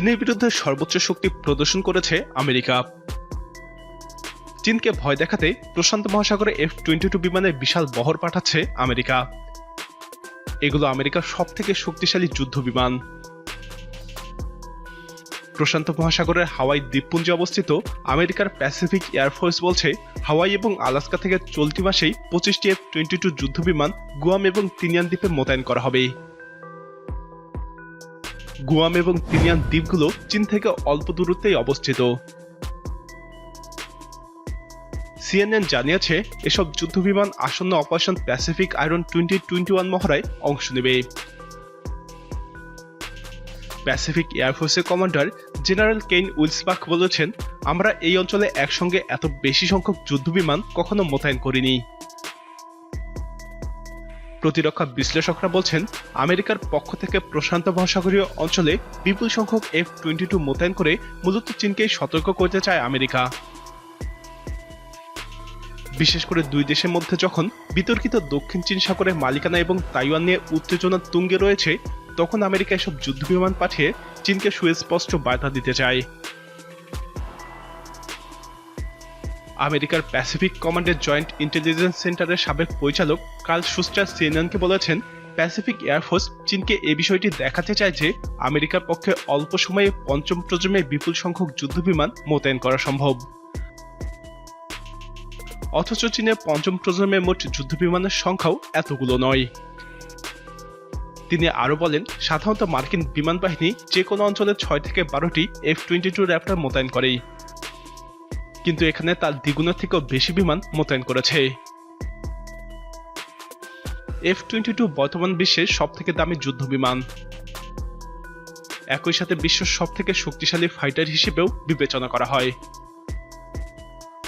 চীনের বিরুদ্ধে সর্বোচ্চ শক্তি প্রদর্শন করেছে আমেরিকা। চীনকে ভয় দেখাতে প্রশান্ত মহাসাগরে এফ টোয়েন্টি টু বিমানের বিশাল বহর পাঠাচ্ছে আমেরিকা। এগুলো আমেরিকার সব থেকে শক্তিশালী যুদ্ধ বিমান। প্রশান্ত মহাসাগরের হাওয়াই দ্বীপপুঞ্জে অবস্থিত আমেরিকার প্যাসিফিক এয়ারফোর্স বলছে, হাওয়াই এবং আলাস্কা থেকে চলতি মাসেই পঁচিশটি এফ টোয়েন্টি টু যুদ্ধ বিমান গুয়াম এবং তিনিয়ান দ্বীপে মোতায়েন করা হবে। গুয়াম এবং তিনিয়ান দ্বীপগুলো চীন থেকে অল্প দূরত্বেই অবস্থিত। সিএনএন জানিয়েছে, এসব যুদ্ধবিমান আসন্ন operation Pacific Iron twenty twenty one মহড়ায় অংশ নেবে। প্যাসিফিক এয়ারফোর্সের কমান্ডার জেনারেল কেইন উইলসবাক বলেছেন, আমরা এই অঞ্চলে একসঙ্গে এত বেশি সংখ্যক যুদ্ধবিমান কখনো মোতায়েন করিনি। প্রতিরক্ষা বিশ্লেষকরা বলছেন, আমেরিকার পক্ষ থেকে প্রশান্ত মহাসাগরীয় অঞ্চলে বিপুল সংখ্যক এফ টোয়েন্টি টু মোতায়েন করে মূলত চীনকেই সতর্ক করতে চায় আমেরিকা। বিশেষ করে দুই দেশের মধ্যে যখন বিতর্কিত দক্ষিণ চীন সাগরের মালিকানা এবং তাইওয়ান নিয়ে উত্তেজনা তুঙ্গে রয়েছে, তখন আমেরিকা এসব যুদ্ধবিমান পাঠিয়ে চীনকে সুস্পষ্ট বার্তা দিতে চায়। আমেরিকার প্যাসিফিক কমান্ডের জয়েন্ট ইন্টেলিজেন্স সেন্টারের সাবেক পরিচালক কার্ল সুস্টার সিএনএনকে বলেছেন, প্যাসিফিক এয়ারফোর্স চীনকে এ বিষয়টি দেখাতে চায় যে আমেরিকার পক্ষে অল্প সময়ে পঞ্চম প্রজন্মে বিপুল সংখ্যক যুদ্ধবিমান মোতায়েন করা সম্ভব। অথচ চীনের পঞ্চম প্রজন্মের মোট যুদ্ধবিমানের সংখ্যাও এতগুলো নয়। তিনি আরও বলেন, সাধারণত মার্কিন বিমান বাহিনী যে কোনো অঞ্চলে ছয় থেকে বারোটি এফ টোয়েন্টি টু র্যাপ্টার মোতায়েন করেই। কিন্তু এখানে তার দ্বিগুণের থেকেও বেশি বিমান মোতায়েন করেছে। এফ টোয়েন্টি টু বর্তমান বিশ্বের সব থেকে দামি যুদ্ধ বিমান। একই সাথে বিশ্বের সব থেকে শক্তিশালী ফাইটার হিসেবেও বিবেচনা করা হয়।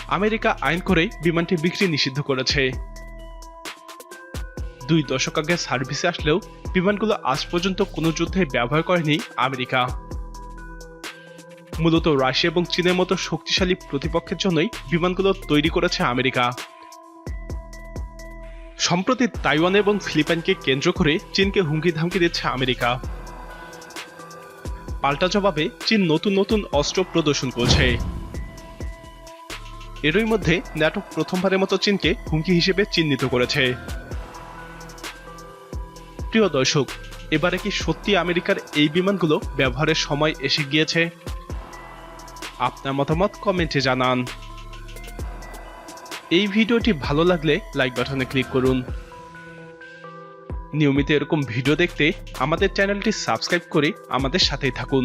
আমেরিকা আইন করে বিমানটি বিক্রি নিষিদ্ধ করেছে। দুই দশক আগে সার্ভিসে আসলেও বিমানগুলো আজ পর্যন্ত কোনো যুদ্ধে ব্যবহার করেনি আমেরিকা। মূলত রাশিয়া এবং চীনের মতো শক্তিশালী প্রতিপক্ষের জন্যই বিমানগুলো তৈরি করেছে আমেরিকা। সম্প্রতি তাইওয়ান এবং ফিলিপাইনকে কেন্দ্র করে চীনকে হুমকি ধামকি দিচ্ছে আমেরিকা। পাল্টা জবাবে চীন নতুন নতুন অস্ত্র প্রদর্শন করছে। এরই মধ্যে ন্যাটো প্রথমবারের মতো চীনকে হুমকি হিসেবে চিহ্নিত করেছে। প্রিয় দর্শক, এবারে কি সত্যি আমেরিকার এই বিমানগুলো ব্যবহারের সময় এসে গিয়েছে? আপনার মতামত কমেন্টে জানান। এই ভিডিওটি ভালো লাগলে লাইক বাটনে ক্লিক করুন। নিয়মিত এরকম ভিডিও দেখতে আমাদের চ্যানেলটি সাবস্ক্রাইব করে আমাদের সাথেই থাকুন।